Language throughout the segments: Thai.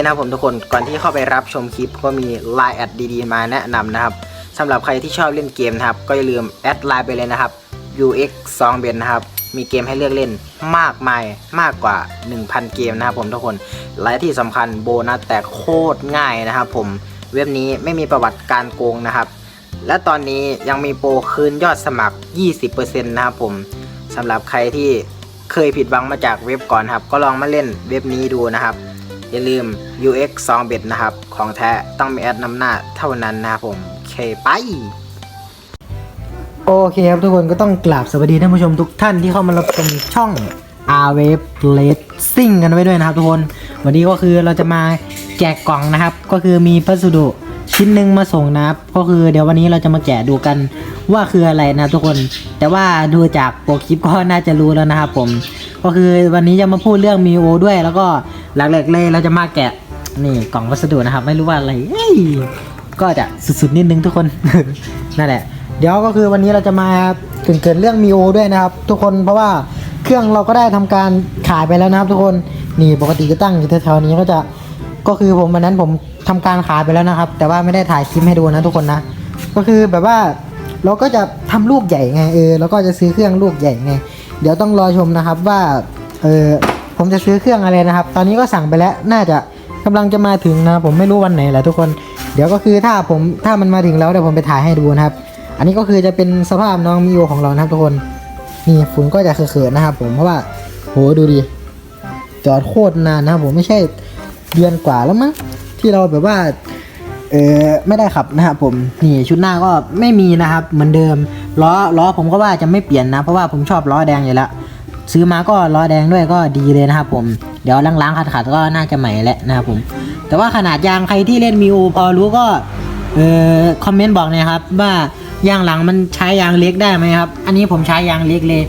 นะครับผมทุกคนก่อนที่เข้าไปรับชมคลิปก็มี Line แอดดีๆมาแนะนำนะครับสำหรับใครที่ชอบเล่นเกมนะครับ ก็อย่าลืมแอดไลน์ไปเลยนะครับ UX 2 b e n นะครับ มีเกมให้เลือกเล่นมากมายมากกว่า 1,000 เกมนะครับผมทุกคนและที่สำคัญโบนัสแต่โคตรง่ายนะครับผมเว็บนี้ไม่มีประวัติการโกงนะครับ และตอนนี้ยังมีโปรคืนยอดสมัคร 20%นะครับผมสำหรับใครที่เคยผิดหวังมาจากเว็บก่อนครับ ก็ลองมาเล่นเว็บนี้ดูนะครับ อย่าลืม UX 2 b e t นะครับ ของแท้ต้องมีแอดนำหน้าเท่านั้นนะครับผมโอเคไปโอเคครับทุกคนก็ต้องกราบสวัสดีท่านผู้ชมทุกท่านที่เข้ามารับชมช่อง r Wave Racing กันไว้ด้วยนะครับทุกคน วันนี้ก็คือเราจะมาแจกกล่องนะครับ ก็คือมีพัสดุชิ้นหนึ่งมาส่งนะครับ ก็คือเดี๋ยววันนี้เราจะมาแกะดูกันว่าคืออะไรนะทุกคน แต่ว่าดูจากโปรคลิปก็น่าจะรู้แล้วนะครับผม ก็คือวันนี้จะมาพูดเรื่องมีโอด้วย แล้วก็ หลักๆเลยเราจะมาแกะนี่กล่องวัสดุนะครับ ไม่รู้ว่าอะไรก็จะสุดๆนิดนึงทุกคน นั่นแหละ เดี๋ยวก็คือวันนี้เราจะมาเกรินเรื่องมีโอด้วยนะครับ ทุกคนเพราะว่าเครื่องเราก็ได้ทำการขายไปแล้วนะครับ ทุกคนนี่ปกติก็ตั้งอยู่แถวๆนี้ก็จะก็คือผมวันนั้นผมทำการขายไปแล้วนะครับ แต่ว่าไม่ได้ถ่ายคลิปให้ดูนะทุกคนนะ ก็คือแบบว่าเราก็จะทำลูกใหญ่ไงเออแล้วก็จะซื้อเครื่องลูกใหญ่ไงเดี๋ยวต้องรอชมนะครับว่าเออ ผมจะซื้อเครื่องอะไรนะครับ ตอนนี้ก็สั่งไปแล้วน่าจะกำลังจะมาถึงนะผมไม่รู้วันไหนแหละทุกคน เดี๋ยวก็คือถ้าผมถ้ามันมาถึงแล้วเดี๋ยวผมไปถ่ายให้ดูนะครับ อันนี้ก็คือจะเป็นสภาพน้องมิโอของเรานะครับทุกคนนี่ฝุ่นก็จะเขินๆนะครับ ผมเพราะว่าโหดูดิจอดโคตรนานนะครับผมไม่ใช่เดือนกว่าแล้วมั้งที่เราแบบว่าเออไม่ได้ขับนะครับผมนี่ชุดหน้าก็ไม่มีนะครับเหมือนเดิมล้อล้อผมก็ว่าจะไม่เปลี่ยนนะ เพราะว่าผมชอบล้อแดงอยู่แล้ว ซื้อมาก็ล้อแดงด้วยก็ดีเลยนะครับผมเดี๋ยวล้างๆขัดๆก็น่าจะใหม่แหละนะครับผม แต่ว่าขนาดยางใครที่เล่นมิวพอรู้ก็เออคอมเมนต์บอกหนะครับว่ายางหลังมันใช้ยางเล็กได้ไหมครับ อันนี้ผมใช้ยางเล็กเลย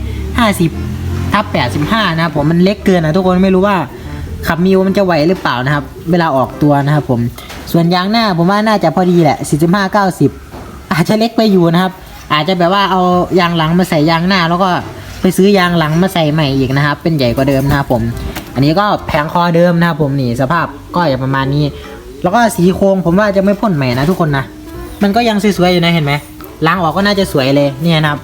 50ทับ85 นะครับผมมันเล็กเกินนะทุกคนไม่รู้ว่าขับมิวมันจะไหวหรือเปล่านะครับ เวลาออกตัวนะครับผมส่วนยางหน้าผมว่าน่าจะพอดีแหละ 45 90 อาจจะเล็กไปอยู่นะครับ อาจจะแบบว่าเอายางหลังมาใส่ยางหน้าแล้วก็ ไปซื้อยางหลังมาใส่ใหม่อีกนะครับ เป็นใหญ่กว่าเดิมนะครับผม อันนี้ก็แผงคอเดิมนะครับผมนี่สภาพก็อย่างประมาณนี้ แล้วก็สีโครงผมว่าจะไม่พ่นใหม่นะทุกคนนะ มันก็ยังสวยๆอยู่นะเห็นไหมล้างออกก็น่าจะสวยเลยเนี่ยนะครับ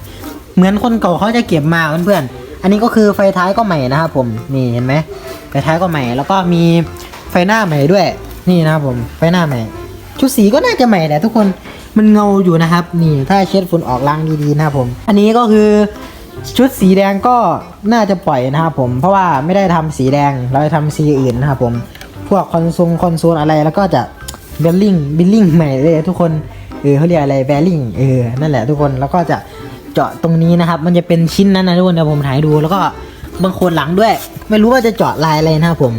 เหมือนคนเก่าเขาจะเก็บมาเพื่อนๆ อันนี้ก็คือไฟท้ายก็ใหม่นะครับผมนี่เห็นไหมไฟท้ายก็ใหม่ แล้วก็มีไฟหน้าใหม่ด้วย นี่นะครับผมไฟหน้าใหม่ ชุดสีก็น่าจะใหม่แหละทุกคนมันเงาอยู่นะครับ นี่ถ้าเช็ดฝุ่นออกล้างดีๆนะครับผม อันนี้ก็คือ ชุดสีแดงก็น่าจะปล่อยนะครับผม เพราะว่าไม่ได้ทำสีแดง เราจะทำสีอื่นนะครับผม พวกคอนโซลคอนโซลอะไรแล้วก็จะเบลลิงบิลลิงใหม่เลยทุกคนเออเขาเรียกอะไรแบลิงเออนั่นแหละทุกคนแล้วก็จะเจาะตรงนี้นะครับ มันจะเป็นชิ้นนั้นนะทุกคนเดี๋ยวผมถ่ายดู แล้วก็บางคนหลังด้วย ไม่รู้ว่าจะเจาะลายอะไรนะครับผม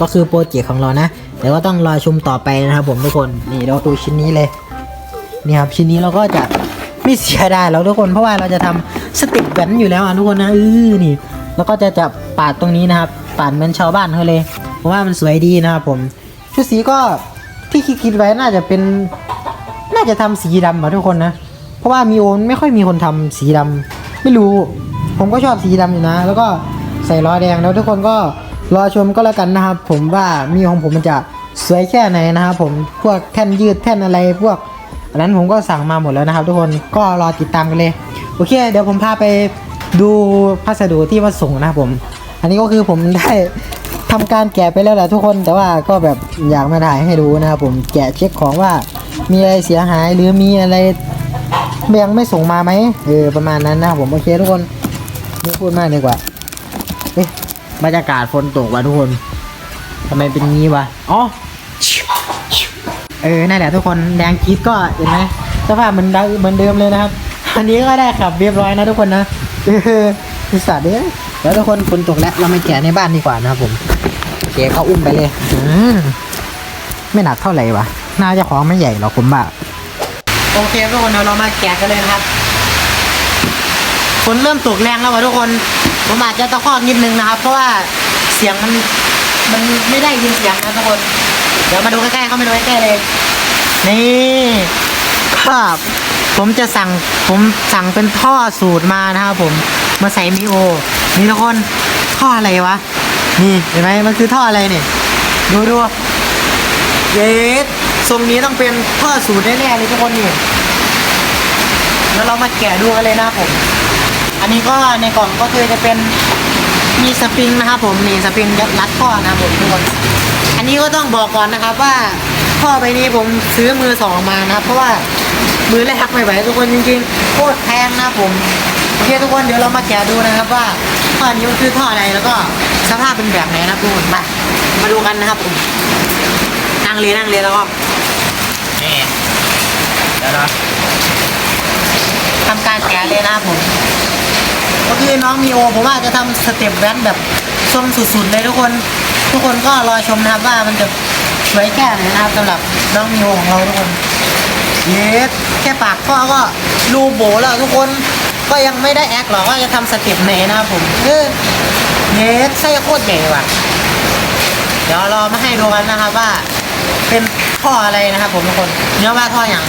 ก็คือโปรเจกต์ของเรานะเดี๋ยวก็ต้องรอชมต่อไปนะครับผมทุกคนนี่เราดูชิ้นนี้เลยนี่ครับชิ้นนี้เราก็จะ ไม่เสียดายแล้วทุกคน เพราะว่าเราจะทำสติกแบนอยู่แล้วอะทุกคนนะเออนี่ แล้วก็จะจะปาดตรงนี้นะครับปาดเหมือนชาวบ้านเขาเลยเพราะว่ามันสวยดีนะครับผม ชุดสีก็ที่คิดคิดไว้น่าจะเป็น น่าจะทำสีดำอะทุกคนนะเพราะว่ามีโอนไม่ค่อยมีคนทำสีดำไม่รู้ ผมก็ชอบสีดำอยู่นะ แล้วก็ใส่ล้อแดงแล้วทุกคนก็รอชมก็แล้วกันนะครับ ผมว่ามีของผมมันจะสวยแค่ไหนนะครับผมพวกแท่นยืดแท่นอะไรพวก อันนั้นผมก็สั่งมาหมดแล้วนะครับ ทุกคนก็รอติดตามกันเลย โอเค เดี๋ยวผมพาไปดูพัสดุที่มาส่งนะครับผม อันนี้ก็คือผมได้ทำการแกะไปแล้วแหละทุกคนแต่ว่าก็แบบอยากมาถ่ายให้ดูนะครับผมแกะเช็คของว่ามีอะไรเสียหายหรือมีอะไรยังไม่ส่งมาไหมเออประมาณนั้นนะครับผมโอเคทุกคนไม่พูดมากดีกว่าเอ๊ะบรรยากาศฝนตกว่ะทุกคนทำไมเป็นงี้วะอ๋อ เออนั่นแหละทุกคนแดงกรีดก็เห็นไหมสภาพเหมือนเดิมเหมือนเดิมเลยนะครับอันนี้ก็ได้ขับเรียบร้อยนะทุกคนนะเออบริษัทเนี้ยแล้วทุกคนฝนตกแล้วเราไม่แกะในบ้านดีกว่านะครับผมโอเคเขาอุ้มไปเลยอืมไม่หนักเท่าไหร่วะน่าจะของไม่ใหญ่หรอกผมว่าโอเคทุกคนเดี๋ยวเรามาแกะกันเลยนะครับฝนเริ่มตกแรงแล้ววะทุกคนผมอาจจะตะคอกนิดนึงนะครับ เพราะว่าเสียงมันมันไม่ได้ยินเสียงนะทุกคน เดี๋ยวมาดูใกล้ๆเข้ามาดูใกล้ๆเลย นี่ครับผมจะสั่งผมสั่งเป็นท่อสูตรมานะครับผมมาใส่มิโอ นี่ทุกคนท่ออะไรวะ นี่เห็นไหมมันคือท่ออะไรเนี่ยดูดูเยสทรงนี้ต้องเป็นท่อสูตรแน่ๆเลยทุกคนนี่แล้วเรามาแกะดูกันเลยนะครับผม อันนี้ก็ในกล่องก็คือจะเป็น มีสปริงนะครับผมนี่สปริงรัดข้อนะครับผมทุกคนอันนี้ก็ต้องบอกก่อนนะครับว่าท่อใบนี้ผมซื้อมือสองมานะครับ เพราะว่ามือแรกไม่ไหวทุกคนจริงๆโคตรแพงนะครับผมโอเคทุกคนเดี๋ยวเรามาแกะดูนะครับว่าท่อนี้มันคือท่ออะไรแล้วก็สภาพเป็นแบบไหนนะครับทุกคนไปมาดูกันนะครับผมนั่งเลยนั่งเลยแล้วก็นี่เดี๋ยวนะทำการแกะเลยนะครับผม ก็คือน้องมีโอผมว่าจะทำสเต็ปแว้นแบบทรงสุดๆเลยทุกคน ทุกคนก็รอชมนะครับว่ามันจะสวยแค่ไหนนะครับสำหรับน้องมีโอของเราทุกคนเยสแค่ปากท่อก็รูโบแล้วทุกคนก็ยังไม่ได้แอคหรอกว่าจะทำสเต็ปไหนนะครับผมเออเยสไส้โคตรใหญ่ว่ะเดี๋ยวรอมาให้ดูกันนะครับว่าเป็นท่ออะไรนะครับผมทุกคนเนื้อว่าท่ออย่าง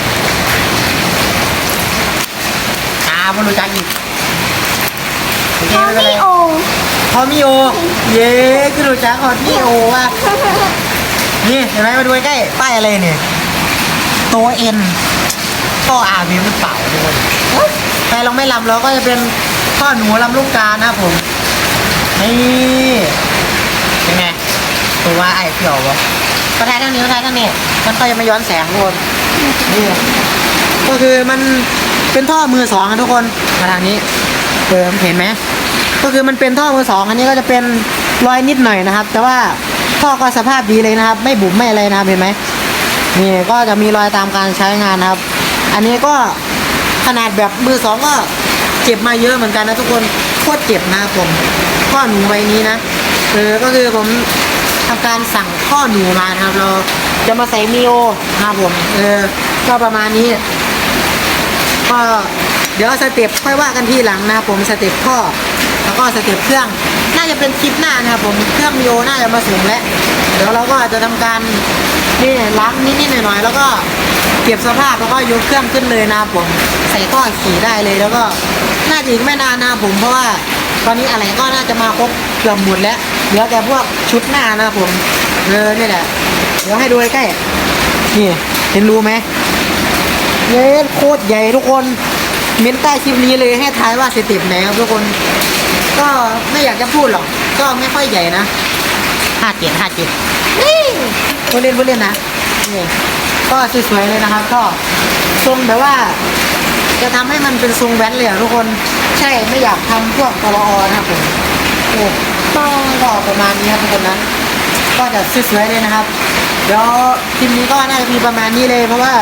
อ่าไม่รู้จักอีก โอมิโอพอมิโอ เย้คือรู้จักพอมิโอว่ะนี่เห็นไหมมาดูใกล้ป้ายอะไรเนี่ยตัวเอ็นท่ออาร์บีหรือเปล่าทุกคนใครลองไม่ลำเราก็จะเป็นท่อหนูลำลูกกานะผมนี่เป็นไงตัวไอ้เขียววะกระทายทั้งนี้กระทายทั้งนี้มันก็จะไม่ย้อนแสงทุกคนนี่ก็คือมันเป็นท่อมือสองนะทุกคนมาทางนี้ เติมเห็นไหมก็คือมันเป็นท่อมือสองอันนี้ก็จะเป็นรอยนิดหน่อยนะครับ แต่ว่าท่อก็สภาพดีเลยนะครับ ไม่บุ๋มไม่อะไรนะครับเห็นไหมนี่ก็จะมีรอยตามการใช้งานนะครับ อันนี้ก็ขนาดแบบมือสองก็เจ็บมาเยอะเหมือนกันนะทุกคนโคตรเจ็บนะครับผมท่อหนูใบนี้นะเออก็คือผมทำการสั่งท่อหนูมานะครับ เราจะมาใส่มิโอนะครับผมเออก็ประมาณนี้ ก็ เดี๋ยวสเต็ปค่อยว่ากันทีหลังนะครับผมสเต็ปข้อแล้วก็สเต็ปเครื่อง น่าจะเป็นคลิปหน้านะครับผมเครื่องโอน่าจะมาสูงแล้วเดี๋ยวเราก็จะทำการนี่ล้างนิดๆหน่อยๆแล้วก็เก็บสภาพแล้วก็ยกเครื่องขึ้นเลยนะครับผมใส่ท่อขี่ได้เลยแล้วก็น่าจะอีกไม่นานนะครับผมเพราะว่าตอนนี้อะไรก็น่าจะมาครบเกือบหมดแล้วเหลือแต่พวกชุดหน้านะครับผมเออนี่แหละเดี๋ยวให้ดูใกล้ๆนี่เห็นรูไหมเย้โคตรใหญ่ทุกคน เม้นใต้คลิปนี้เลยให้ทายว่าสเต็ปไหนครับทุกคน ก็ไม่อยากจะพูดหรอก ก็ไม่ค่อยใหญ่นะห้าเจ็ดห้าเจ็ดนี่ผู้เล่นผู้เล่นนะนี่ก็สวยๆเลยนะครับ ก็ทรงแบบว่า จะทำให้มันเป็นทรงแว้นเลยอะทุกคน ใช่ไม่อยากทำพวกตลออนะครับผมโอ้ต้องก็ประมาณนี้ครับทุกคนนะก็จะสวยๆเลยนะครับเดี๋ยวคลิปนี้ก็น่าจะมีประมาณนี้เลยเพราะว่า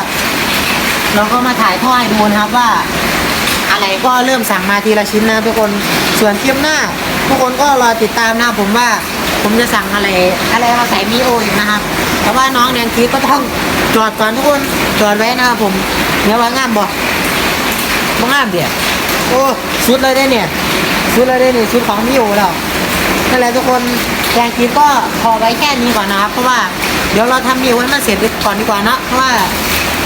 เราก็มาถ่ายท่อให้ดูนะครับว่า อะไรก็เริ่มสั่งมาทีละชิ้นนะทุกคนส่วนคลิปหน้า ทุกคนก็รอติดตามนะผมว่าผมจะสั่งอะไรอะไรมาใส่มีโออีกนะครับแต่ว่าน้องแดงคีก็ต้องจอดก่อนทุกคนจอดไว้นะครับผมเดี๋ยวว่างามบ่บ่งามเดี๋ยวโอ้ชุดเลยได้เนี่ยชุดเลยได้เนี่ยชุดของมีโอแล้วนั่นแหละทุกคนแดงคีก็พอไว้แค่นี้ก่อนนะครับเพราะว่าเดี๋ยวเราทำมีโอให้มันเสร็จก่อนดีกว่านะเพราะว่า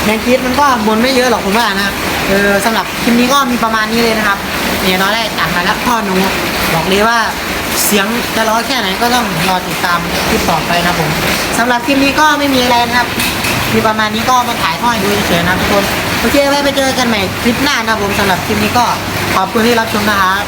แมงคิดมันก็บนไม่เยอะหรอกผมว่านะครับ เออสำหรับคลิปนี้ก็มีประมาณนี้เลยนะครับเนี่ยน้อยได้จากมาแล้วพ่อหนูบอกเลยว่าเสียงจะร้อยแค่ไหนก็ต้องรอติดตามคลิปต่อไปนะผมสำหรับคลิปนี้ก็ไม่มีอะไรนะครับ มีประมาณนี้ก็มาถ่ายทอดดูเฉยๆนะทุกคนโอเคไว้ไปเจอกันใหม่คลิปหน้านะผมสำหรับคลิปนี้ก็ขอบคุณที่รับชมนะครับ